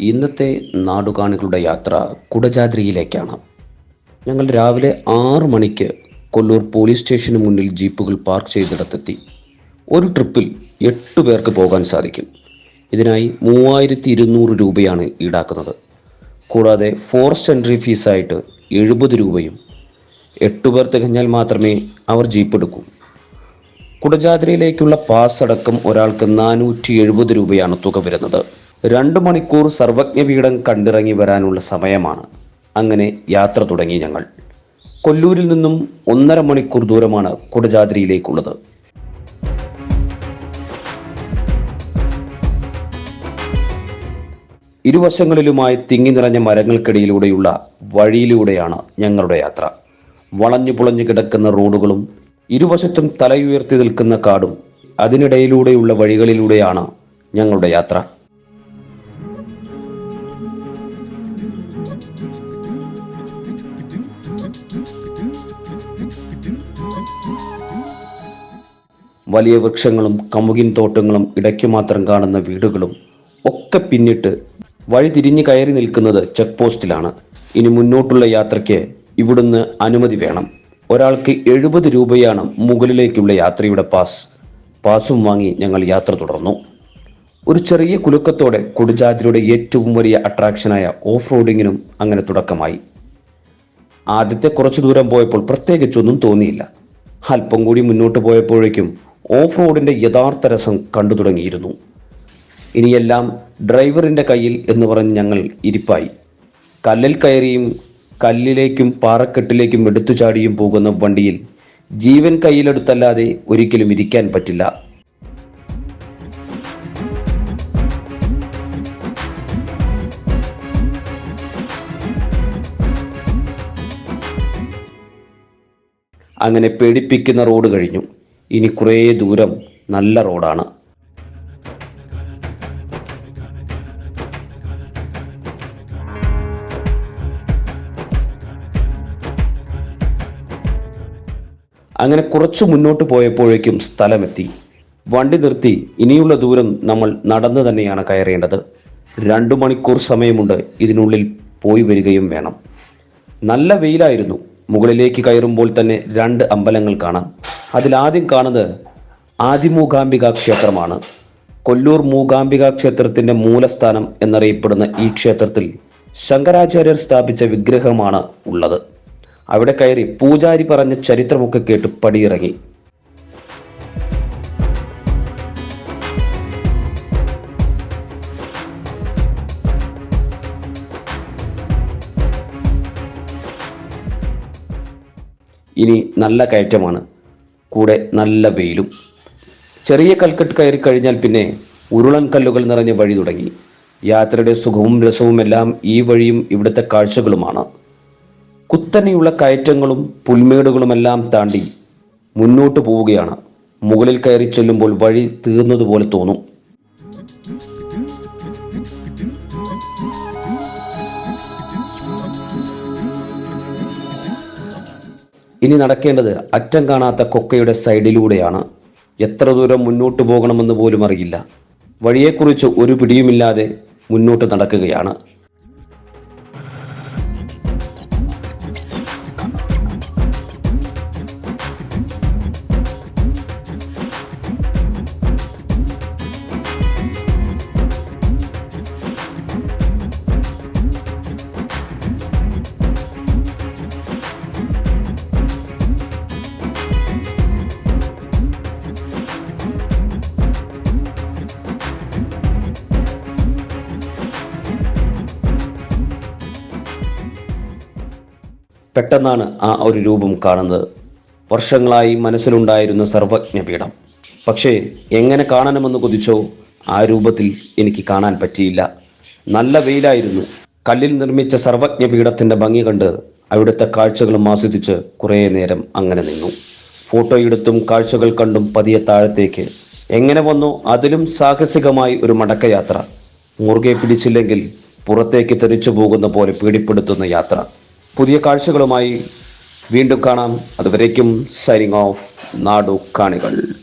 ഇന്നത്തെ നാടുകാണികളുടെ യാത്ര കുടജാദ്രിയിലേക്കാണ്. ഞങ്ങൾ രാവിലെ ആറു മണിക്ക് കൊല്ലൂർ പോലീസ് സ്റ്റേഷന് മുന്നിൽ ജീപ്പുകൾ പാർക്ക് ചെയ്തിടത്തെത്തി. ഒരു ട്രിപ്പിൽ എട്ട് പേർക്ക് പോകാൻ സാധിക്കും. ഇതിനായി മൂവായിരത്തി ഇരുന്നൂറ് രൂപയാണ് ഈടാക്കുന്നത്. കൂടാതെ ഫോറസ്റ്റ് എൻട്രി ഫീസായിട്ട് എഴുപത് രൂപയും എട്ട് പേർ തികഞ്ഞാൽ മാത്രമേ അവർ ജീപ്പ് എടുക്കൂ. കുടജാദ്രിയിലേക്കുള്ള പാസ് അടക്കം ഒരാൾക്ക് നാനൂറ്റി എഴുപത് രൂപയാണ് തുക വരുന്നത്. രണ്ട് മണിക്കൂർ സർവജ്ഞപീഠം കണ്ടിറങ്ങി വരാനുള്ള സമയമാണ്. അങ്ങനെ യാത്ര തുടങ്ങി ഞങ്ങൾ. കൊല്ലൂരിൽ നിന്നും ഒന്നര മണിക്കൂർ ദൂരമാണ് കുടജാദ്രിയിലേക്കുള്ളത്. ഇരുവശങ്ങളിലുമായി തിങ്ങി നിറഞ്ഞ മരങ്ങൾക്കിടയിലൂടെയുള്ള വഴിയിലൂടെയാണ് ഞങ്ങളുടെ യാത്ര. വളഞ്ഞു പുളഞ്ഞു കിടക്കുന്ന റോഡുകളും ഇരുവശത്തും തലയുയർത്തി നിൽക്കുന്ന കാടും അതിനിടയിലൂടെയുള്ള വഴികളിലൂടെയാണ് ഞങ്ങളുടെ യാത്ര. വലിയ വൃക്ഷങ്ങളും കമുകിൻ തോട്ടങ്ങളും ഇടയ്ക്ക് മാത്രം കാണുന്ന വീടുകളും ഒക്കെ പിന്നിട്ട് വഴി തിരിഞ്ഞു കയറി നിൽക്കുന്നത് ചെക്ക് പോസ്റ്റിലാണ്. ഇനി മുന്നോട്ടുള്ള യാത്രയ്ക്ക് ഇവിടുന്ന് അനുമതി വേണം. ഒരാൾക്ക് എഴുപത് രൂപയാണ് മുകളിലേക്കുള്ള യാത്രയുടെ പാസ്. പാസും വാങ്ങി ഞങ്ങൾ യാത്ര തുടർന്നു. ഒരു ചെറിയ കുലുക്കത്തോടെ കൊടുജാതിരുടെ ഏറ്റവും വലിയ അട്രാക്ഷനായ ഓഫ് റോഡിങ്ങിനും അങ്ങനെ തുടക്കമായി. ആദ്യത്തെ കുറച്ചു ദൂരം പോയപ്പോൾ പ്രത്യേകിച്ചൊന്നും തോന്നിയില്ല. അല്പം കൂടി മുന്നോട്ട് പോയപ്പോഴേക്കും ഓഫ് റോഡിന്റെ യഥാർത്ഥ രസം കണ്ടു തുടങ്ങിയിരുന്നു. ഇനിയെല്ലാം ഡ്രൈവറിന്റെ കയ്യിൽ എന്ന് പറഞ്ഞ് ഞങ്ങൾ ഇരിപ്പായി. കല്ലിൽ കയറിയും കല്ലിലേക്കും പാറക്കെട്ടിലേക്കും എടുത്തു ചാടിയും പോകുന്ന വണ്ടിയിൽ ജീവൻ കയ്യിലെടുത്തല്ലാതെ ഒരിക്കലും ഇരിക്കാൻ പറ്റില്ല. അങ്ങനെ പേടിപ്പിക്കുന്ന റോഡ് കഴിഞ്ഞു. ഇനി കുറേ ദൂരം നല്ല റോഡാണ്. അങ്ങനെ കുറച്ചു മുന്നോട്ട് പോയപ്പോഴേക്കും സ്ഥലമെത്തി. വണ്ടി നിർത്തി ഇനിയുള്ള ദൂരം നമ്മൾ നടന്നു തന്നെയാണ് കയറേണ്ടത്. രണ്ടു മണിക്കൂർ സമയമുണ്ട് ഇതിനുള്ളിൽ പോയി വരികയും വേണം. നല്ല വെയിലായിരുന്നു. മുകളിലേക്ക് കയറുമ്പോൾ തന്നെ രണ്ട് അമ്പലങ്ങൾ കാണാം. അതിലാദ്യം കാണുന്നത് ആദിമൂകാംബിക ക്ഷേത്രമാണ്. കൊല്ലൂർ മൂകാംബിക ക്ഷേത്രത്തിന്റെ മൂലസ്ഥാനം എന്നറിയപ്പെടുന്ന ഈ ക്ഷേത്രത്തിൽ ശങ്കരാചാര്യർ സ്ഥാപിച്ച വിഗ്രഹമാണ് ഉള്ളത്. അവിടെ കയറി പൂജാരി പറഞ്ഞ ചരിത്രമൊക്കെ കേട്ട് പടിയിറങ്ങി. ഇനി നല്ല കയറ്റമാണ്. കൂടെ നല്ല വെയിലും. ചെറിയ കൽക്കെട്ട് കയറി കഴിഞ്ഞാൽ പിന്നെ ഉരുളൻ കല്ലുകൾ നിറഞ്ഞ വഴി തുടങ്ങി. യാത്രയുടെ സുഖവും രസവും എല്ലാം ഈ വഴിയും ഇവിടുത്തെ കാഴ്ചകളുമാണ്. കുത്തനെയുള്ള കയറ്റങ്ങളും പുൽമേടുകളുമെല്ലാം താണ്ടി മുന്നോട്ട് പോവുകയാണ്. മുകളിൽ കയറി ചെല്ലുമ്പോൾ വഴി തീർന്നതുപോലെ തോന്നും. ഇനി നടക്കേണ്ടത് അറ്റം കാണാത്ത കൊക്കയുടെ സൈഡിലൂടെയാണ്. എത്ര ദൂരം മുന്നോട്ട് പോകണമെന്ന് പോലും അറിയില്ല. വഴിയെക്കുറിച്ച് ഒരു പിടിയുമില്ലാതെ മുന്നോട്ട് നടക്കുകയാണ്. പെട്ടെന്നാണ് ആ ഒരു രൂപം കാണുന്നത്. വർഷങ്ങളായി മനസ്സിലുണ്ടായിരുന്ന സർവജ്ഞപീഠം. പക്ഷേ എങ്ങനെ കാണണമെന്ന് കൊതിച്ചോ ആ രൂപത്തിൽ എനിക്ക് കാണാൻ പറ്റിയില്ല. നല്ല വെയിലായിരുന്നു. കല്ലിൽ നിർമ്മിച്ച സർവജ്ഞപീഠത്തിന്റെ ഭംഗി കണ്ട് അവിടുത്തെ കാഴ്ചകളും ആസ്വദിച്ച് കുറേ നേരം അങ്ങനെ നിന്നു. ഫോട്ടോ എടുത്തും കാഴ്ചകൾ കണ്ടും പതിയെ താഴത്തേക്ക്. എങ്ങനെ വന്നു അതിലും സാഹസികമായി ഒരു മടക്കയാത്ര. മുറുകെ പിടിച്ചില്ലെങ്കിൽ പുറത്തേക്ക് തെറിച്ചു പോകുന്ന പോലെ പീഡിപ്പെടുത്തുന്ന യാത്ര. പുതിയ കാഴ്ചകളുമായി വീണ്ടും കാണാം. അതുവരേക്കും സൈനിങ് ഓഫ് നാടു കാണികൾ.